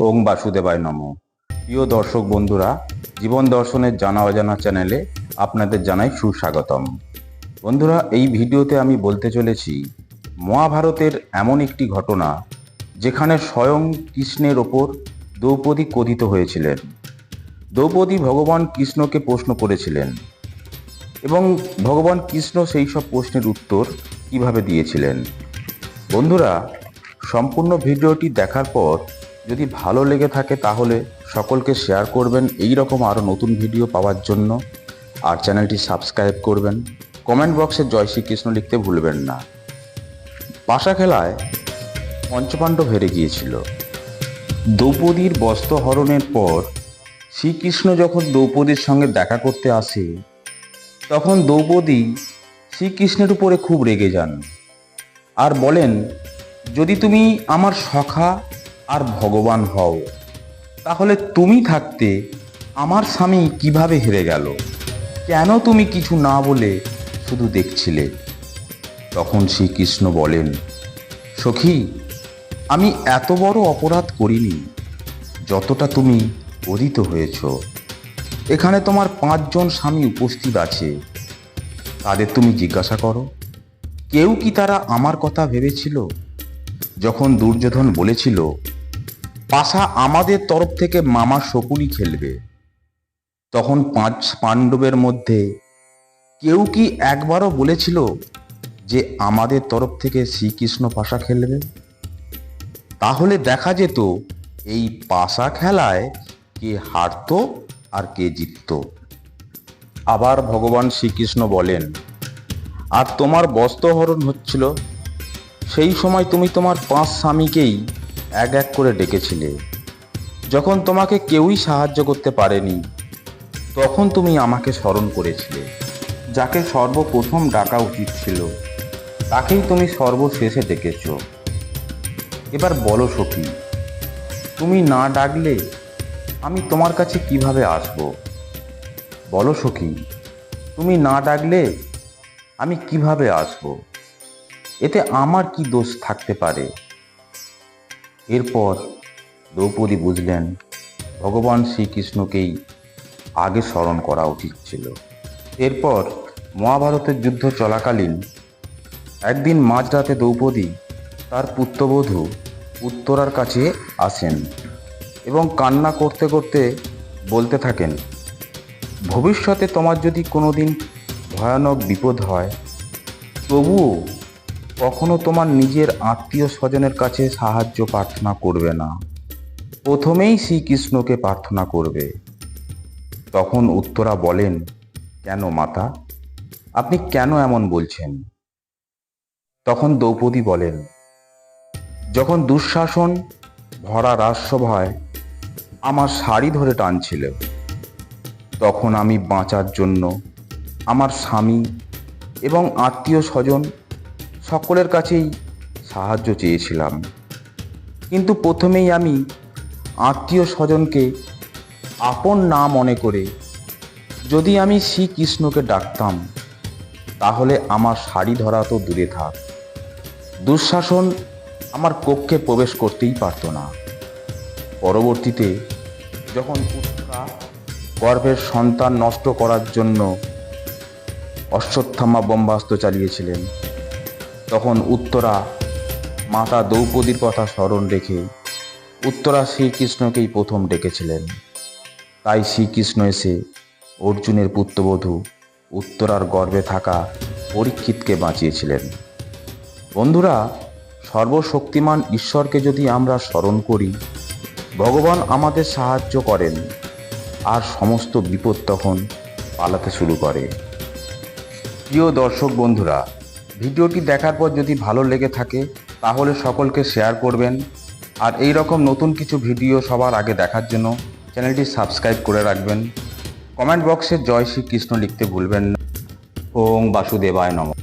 ওং বাসুদেবায় নম। প্রিয় দর্শক বন্ধুরা, জীবন দর্শনের জানা অজানা চ্যানেলে আপনাদের জানাই সুস্বাগতম। বন্ধুরা, এই ভিডিওতে আমি বলতে চলেছি, মহাভারতের এমন একটি ঘটনা যেখানে স্বয়ং কৃষ্ণের ওপর দ্রৌপদী কথিত হয়েছিলেন। দ্রৌপদী ভগবান কৃষ্ণকে প্রশ্ন করেছিলেন এবং ভগবান কৃষ্ণ সেই সব প্রশ্নের উত্তর কীভাবে দিয়েছিলেন। বন্ধুরা, সম্পূর্ণ ভিডিওটি দেখার পর যদি ভালো লেগে থাকে তাহলে সকলকে শেয়ার করবেন। এই রকম আরও নতুন ভিডিও পাওয়ার জন্য। আর চ্যানেলটি সাবস্ক্রাইব করবেন। কমেন্ট বক্সে জয় শ্রীকৃষ্ণ লিখতে ভুলবেন না। পাশা খেলায় পঞ্চপাণ্ডব হেরে গিয়েছিল। দ্রৌপদীর বস্ত্র হরণের পর শ্রীকৃষ্ণ যখন দ্রৌপদীর সঙ্গে দেখা করতে আসে, তখন দ্রৌপদী শ্রীকৃষ্ণের উপরে খুব রেগে যান। আর বলেন, যদি তুমি আমার সখা আর ভগবান হও। তাহলে তুমি থাকতে আমার স্বামী কীভাবে হেরে গেল? কেন তুমি কিছু না বলে শুধু দেখছিলে? তখন শ্রীকৃষ্ণ বলেন, সখী, আমি এত বড় অপরাধ করিনি, যতটা তুমি অদিত হয়েছ। এখানে তোমার পাঁচজন স্বামী উপস্থিত আছে। তাদের তুমি জিজ্ঞাসা করো, কেউ কি তারা আমার কথা ভেবেছিল? যখন দুর্যোধন বলেছিল, পাশা আমাদের তরফ থেকে মামা শকুনি খেলবে। তখন পাঁচ পাণ্ডবের মধ্যে কেউ কি একবারও বলেছিল যে আমাদের তরফ থেকে শ্রীকৃষ্ণ পাশা খেলবে? তাহলে দেখা যেত এই পাশা খেলায় কে হারতো আর কে জিতত। আবার ভগবান শ্রীকৃষ্ণ বলেন, আর তোমার বস্ত্রহরণ হচ্ছিল সেই সময় তুমি তোমার পাঁচ স্বামীকেই এক এক করে ডেকেছিলে। যখন তোমাকে কেউই সাহায্য করতে পারেনি, তখন তুমি আমাকে স্মরণ করেছিলে, যাকে সর্বপ্রথম ডাকা উচিত ছিল। তাকেই তুমি সর্বশেষে ডেকেছ। এবার বলো সখী, তুমি না ডাকলে আমি তোমার কাছে কীভাবে আসব? বলো সখী, তুমি না ডাকলে আমি কীভাবে আসব? এতে আমার কি দোষ থাকতে পারে? এরপর দ্রৌপদী বুঝলেন, ভগবান শ্রীকৃষ্ণকেই আগে স্মরণ করা উচিত ছিল। এরপর মহাভারতের যুদ্ধ চলাকালীন একদিন মাঝরাতে দ্রৌপদী তার পুত্রবধূ উত্তরার কাছে আসেন এবং কান্না করতে করতে বলতে থাকেন, ভবিষ্যতে তোমার যদি কোনোদিন ভয়ানক বিপদ হয়, তবুও কখনো তোমার নিজের আত্মীয় স্বজনের কাছে সাহায্য প্রার্থনা করবে না। প্রথমেই শ্রীকৃষ্ণকে প্রার্থনা করবে। তখন উত্তরা বলেন, কেন মাতা? আপনি কেন এমন বলছেন? তখন দ্রৌপদী বলেন, যখন দুঃশাসন, ভরা রাজসভায় আমার শাড়ি ধরে টানছিল, তখন আমি বাঁচার জন্য আমার স্বামী এবং আত্মীয় স্বজন সকলের কাছেই সাহায্য চেয়েছিলাম। কিন্তু প্রথমেই আমি আত্মীয় স্বজনকে আপন না মনে করে যদি আমি শ্রীকৃষ্ণকে ডাকতাম, তাহলে আমার শাড়ি ধরা তো দূরে থাক। দুঃশাসন আমার কক্ষে প্রবেশ করতেই পারতো না। পরবর্তীতে যখন পুত্রা গর্ভের সন্তান নষ্ট করার জন্য অশ্বত্থামা বম্বাস্ত্র চালিয়েছিলেন তখন উত্তরা মাতা দ্রৌপদীর কথা স্মরণ রেখে উত্তরা শ্রীকৃষ্ণকেই প্রথম ডেকেছিলেন। তাই শ্রীকৃষ্ণ এসে অর্জুনের পুত্রবধূ উত্তরার গর্ভে থাকা পরীক্ষিতকে বাঁচিয়েছিলেন। বন্ধুরা, সর্বশক্তিমান ঈশ্বরকে যদি আমরা স্মরণ করি, ভগবান আমাদের সাহায্য করেন, আর সমস্ত বিপদ তখন পালাতে শুরু করে। প্রিয় দর্শক বন্ধুরা ভিডিওটি দেখার পর যদি ভালো লেগে থাকে, তাহলে সকলকে শেয়ার করবেন। আর এই রকম নতুন কিছু ভিডিও সবার আগে দেখার জন্য চ্যানেলটি সাবস্ক্রাইব করে রাখবেন। কমেন্ট বক্সে জয় শ্রীকৃষ্ণ লিখতে ভুলবেন না। ওং বাসুদেবায় নমঃ।